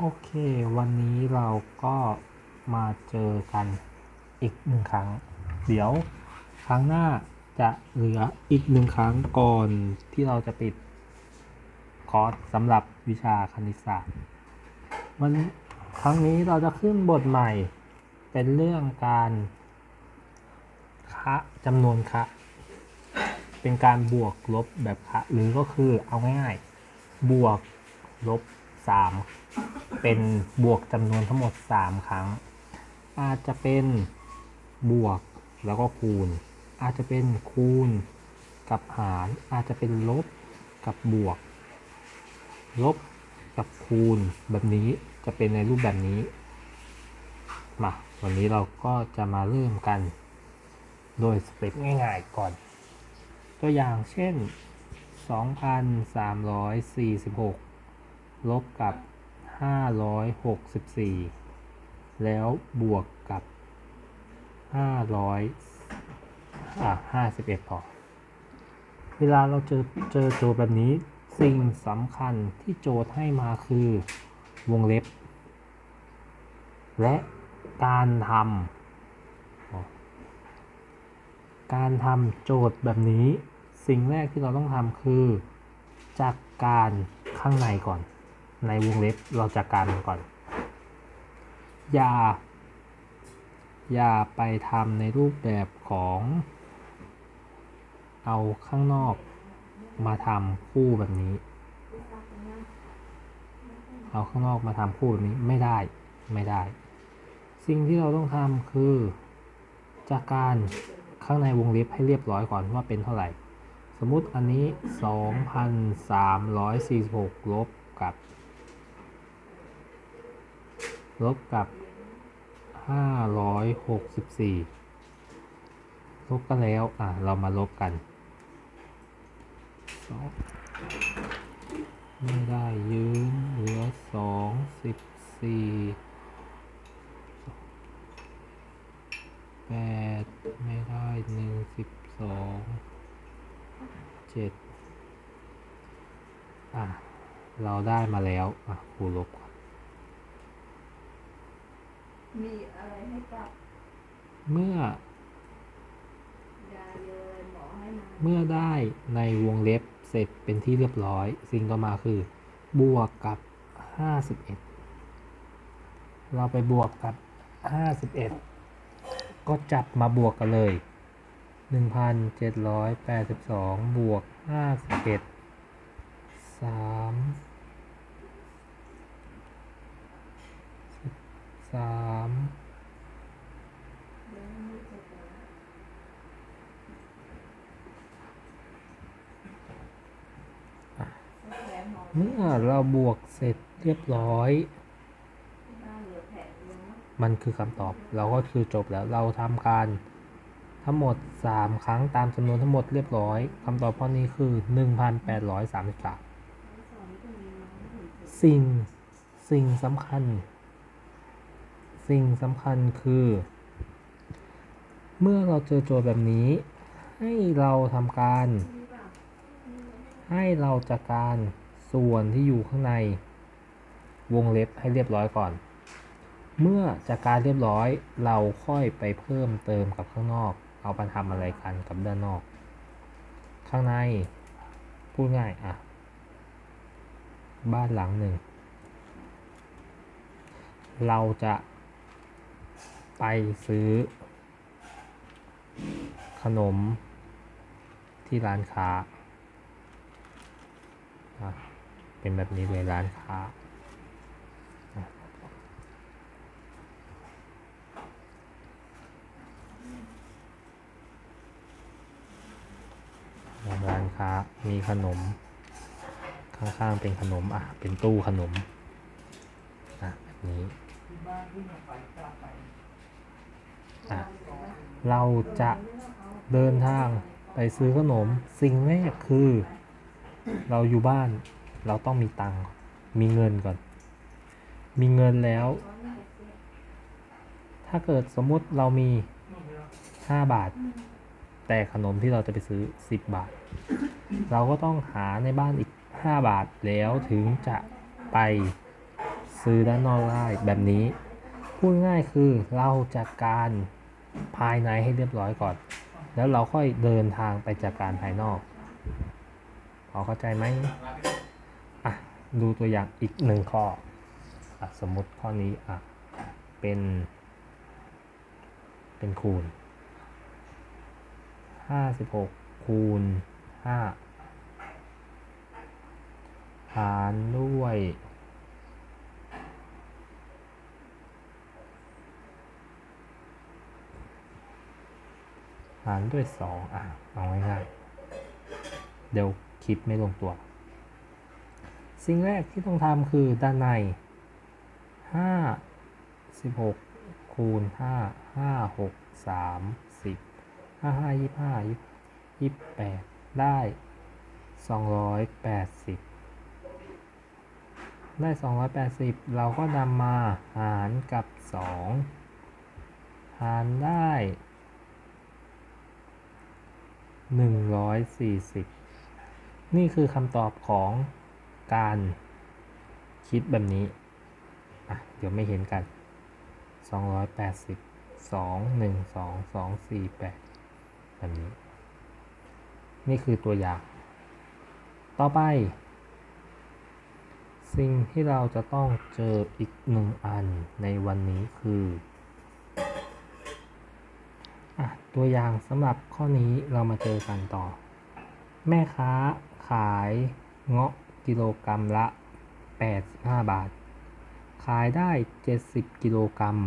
โอเค วันนี้เราก็มาเจอกันอีกหนึ่งครั้ง เดี๋ยวครั้งหน้าจะเหลืออีกหนึ่งครั้งก่อนที่เราจะปิดคอร์สสำหรับวิชาคณิตศาสตร์วันครั้งนี้เราจะขึ้นบทใหม่เป็นเรื่องการคะจำนวนคะเป็นการบวกลบแบบคะหรือก็คือเอาง่ายๆบวกลบ 3 เป็นบวกจำนวนทั้งหมด 3 ครั้ง อาจจะเป็นบวกแล้วก็คูณ อาจจะเป็นคูณกับหาร อาจจะเป็นลบกับบวก ลบกับคูณแบบนี้จะเป็นในรูปแบบนี้ มา วันนี้เราก็จะมาเริ่มกัน โดยสเต็ปง่ายๆก่อน ตัวอย่างเช่น 2,346 ลบกับ 564 แล้วบวกกับ 500อะ51พอเวลาเราเจอเจอโจทย์แบบนี้สิ่งสำคัญที่โจทย์ให้มาคือวงเล็บ และการทำการทำโจทย์แบบนี้ สิ่งแรกที่เราต้องทำคือ จากการข้างในก่อน ในวงเล็บเราจากการมันก่อน อย่า อย่าไปทำในรูปแบบของ เอาข้างนอกมาทำคู่แบบนี้ เอาข้างนอกมาทำคู่แบบนี้ไม่ได้ไม่ได้ สิ่งที่เราต้องทำคือจากการข้างในวงเล็บให้เรียบร้อยก่อนว่าเป็นเท่าไหร่ สมมุติอันนี้ 2,346 ลบกับ ลบกับ 564 ลบกันแล้ว อะ เรามาลบกันสองไม่ได้ยืนเหลือสองสิบสี่แปดไม่ได้หนึ่งสิบสองเจ็ดอะ เราได้มาแล้ว อะครูลบก มีอะไรให้ปรับเมื่อ ยาเยอะหมอให้มาเมื่อได้ในวงเล็บเสร็จเป็นที่เรียบร้อย สิ่งต่อมาคือ บวกกับ 51 เราไปบวกกับ 51 ก็จับมาบวกกันเลย 1,782 บวก 51 3 13แผลหมเมื่อเราบวกเสร็จเรียบร้อย มันคือคำตอบ เราก็คือจบแล้ว เราทำการทั้งหมด 3 ครั้งตามจำนวนทั้งหมดเรียบร้อยคำตอบข้อนี้คือ 1,833สอนก็มีน้องถึงจะสิ่งสิ่งสำคัญ สิ่งสำคัญคือ เมื่อเราเจอโจทย์แบบนี้ ให้เราทำการ ให้เราจัดการส่วนที่อยู่ข้างในวงเล็บให้เรียบร้อยก่อน เมื่อจัดการเรียบร้อยเราค่อยไปเพิ่มเติมกับข้างนอก เอาไปทำอะไรกันกับด้านนอก ข้างใน พูดง่ายอะ บ้านหลังหนึ่ง เราจะ ไปซื้อ ขนมที่ร้านค้า เป็นแบบนี้เลยร้านค้า ร้านค้ามีขนม ข้างๆเป็นขนม อะ เป็นตู้ขนม อะ แบบนี้อะ เราจะเดินทางไปซื้อขนม สิ่งแรกคือ เราอยู่บ้านเราต้องมีตังค์มีเงินก่อน มีเงินแล้ว ถ้าเกิดสมมุติเรามีห้าบาท แต่ขนมที่เราจะไปซื้อสิบบาท เราก็ต้องหาในบ้านอีกห้าบาทแล้วถึงจะไปซื้อด้านนอกได้แบบนี้ พูดง่ายคือเราจัดการ ภายในให้เรียบร้อยก่อน แล้วเราค่อยเดินทางไปจัดการภายนอก พอเข้าใจไหมอะดูตัวอย่างอีกหนึ่งข้ออะสมมติข้อนี้อะเป็น เป็นคูณห้าสิบหกคูณห้าหารด้วย หารด้วยสองอะ เอาง่ายๆเดี๋ยวคิดไม่ลงตัว สิ่งแรกที่ต้องทำคือด้านในห้าสิบหกคูณห้าห้าหกสามสิบห้าห้ายี่ห้ายี่แปดได้สองร้อยแปดสิบได้สองร้อยแปดสิบเราก็นำมาหารกับสองหารได้ หนึ่งร้อยสี่สิบนี่คือคำตอบของการคิดแบบนี้อะเดี๋ยวไม่เห็นกันสองร้อยแปดสิบสองหนึ่งสองสองสี่แปดแบบนี้ นี่คือตัวอย่าง ต่อไป สิ่งที่เราจะต้องเจออีกหนึ่งอันในวันนี้คือ อะ ตัวอย่างสำหรับข้อนี้เรามาเจอกันต่อ แม่ค้าขายเงาะกิโลกรรัมละ 85 บาท ขายได้ 70 กิโลกรัม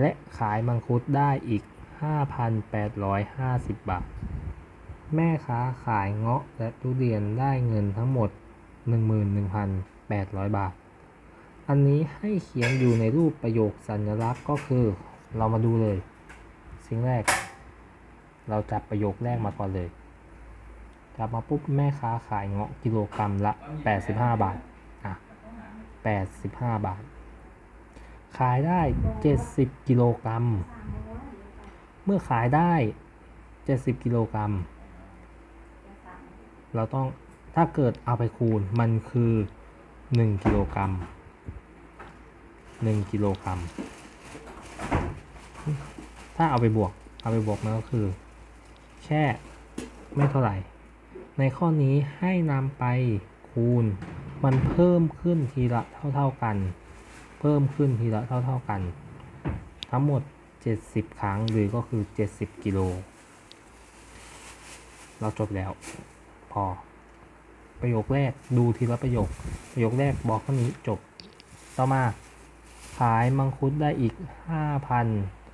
และขายมังคุดได้อีก 5,850 บาท แม่ค้าขายเงาะและทุเรียนได้เงินทั้งหมด 11,800 บาท อันนี้ให้เขียนอยู่ในรูปประโยคสัญลักษณ์ก็คือ เรามาดูเลย สิ่งแรก เราจับประโยคแรกมาก่อนเลยจับมาปุ๊บแม่ค้าขายเงาะกิโลกรัมละ 85 บาทอะ85 บาท ขายได้ 70 กิโลกรัม เมื่อขายได้ 70 กิโลกรัม เราต้องถ้าเกิดเอาไปคูณมันคือ 1 กิโลกรัม 1 กิโลกรัม ถ้าเอาไปบวก เอาไปบวกมันก็คือ แค่ไม่เท่าไหร่ ในข้อนี้ให้นำไปคูณ มันเพิ่มขึ้นทีละเท่า ๆกัน เพิ่มขึ้นทีละเท่า ๆกัน ทั้งหมด 70 ครั้งหรือก็คือ 70 กิโล เราจบแล้ว พอ ประโยคแรกดูทีละประโยค ประโยคแรกบอกเท่นี้จบ ต่อมาขายมังคุดได้อีก 5,000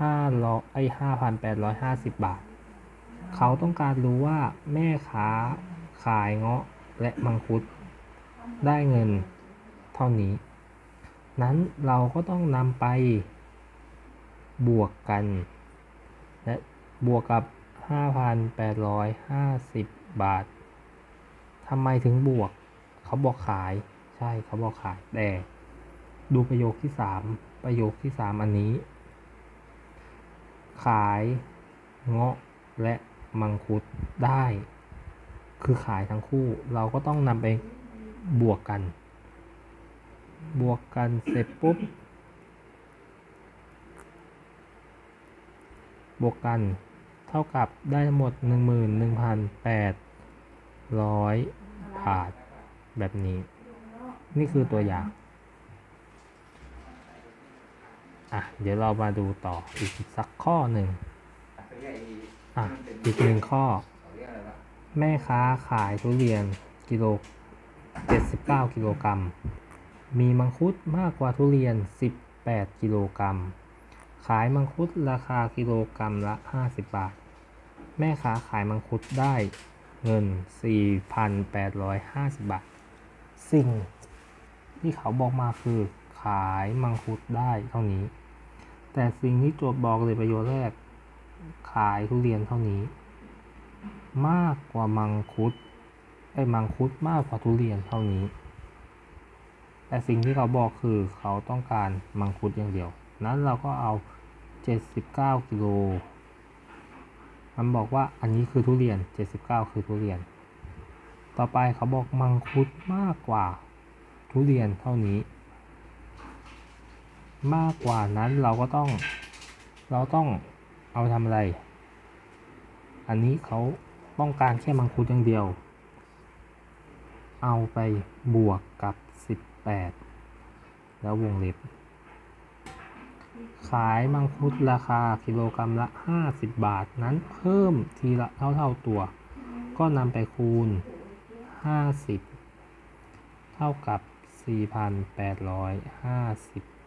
ห้าร้อยไอ้ห้าพันแปดร้อยห้าสิบบาท เขาต้องการรู้ว่าแม่ค้าขายเงาะและมังคุด ได้เงินเท่านี้ นั้นเราก็ต้องนำไปบวกกัน และบวกกับ 5,850 บาททำไมถึงบวก เขาบอกขาย ใช่เขาบอกขาย แต่ ดูประโยคที่ 3 ประโยคที่ 3 อันนี้ ขายเงาะและมังคุดได้ คือขายทั้งคู่ เราก็ต้องนำไปบวกกัน บวกกันเสร็จปุ๊บบวกกันเท่ากับได้ทั้งหมด 11,800 บาท แบบนี้ นี่คือตัวอย่าง อะเดี๋ยวเรามาดูต่ออีกสักข้อหนึ่งอะอีกหนึ่งข้อ แม่ค้าขายทุเรียนกิโล 79 กิโลกรัม มีมังคุดมากกว่าทุเรียน 18 กิโลกรัม ขายมังคุดราคากิโลกรัมละ 50 บาท แม่ค้าขายมังคุดได้เงิน 4,850 บาท สิ่งที่เขาบอกมาคือขายมังคุดได้เท่านี้ แต่สิ่งที่โจทย์บอกเลยประโยชน์แรก ขายทุเรียนเท่านี้ มากกว่ามังคุดไอ้มังคุดมากกว่าทุเรียนเท่านี้ แต่สิ่งที่เขาบอกคือเขาต้องการมังคุดอย่างเดียว นั้นเราก็เอา 79กิโลมันบอกว่าอันนี้คือทุเรียน 79 คือทุเรียน ต่อไปเขาบอกมังคุดมากกว่าทุเรียนเท่านี้ มากกว่านั้นเราก็ต้อง เราต้องเอาทำอะไร อันนี้เขาต้องการแค่มังคุดอย่างเดียว เอาไปบวกกับ 18 แล้ววงเล็บ ขายมังคุดราคากิโลกรรัมละ 50 บาทนั้นเพิ่มทีละเท่าเท่าตัว ก็นำไปคูณ 50 เท่ากับ 4,850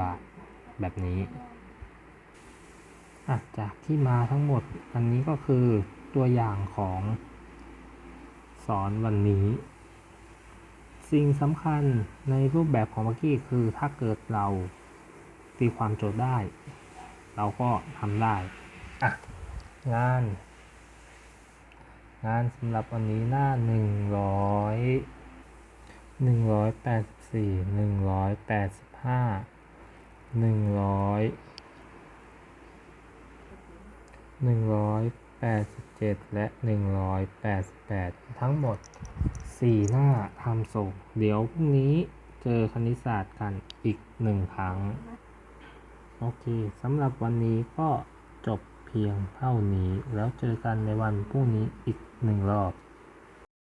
บาทแบบนี้จากที่มาทั้งหมดอันนี้ก็คือตัวอย่างของสอนวันนี้ สิ่งสำคัญในรูปแบบของเมื่อกี้คือถ้าเกิดเราตีความโจทย์ได้ เราก็ทำได้งาน งานสำหรับวันนี้หน้า 100 184 185 ห้าหนึ่งร้อยหนึ่งร้อยแปดสิบเจ็ดและหนึ่งร้อยแปดสิบแปดทั้งหมดสี่หน้าทำส่ง เดี๋ยวพรุ่งนี้เจอคณิตศาสตร์กันอีกหนึ่งครั้ง โอเคสำหรับวันนี้ก็จบเพียงเท่านี้ แล้วเจอกันในวันพรุ่งนี้อีกหนึ่งรอบ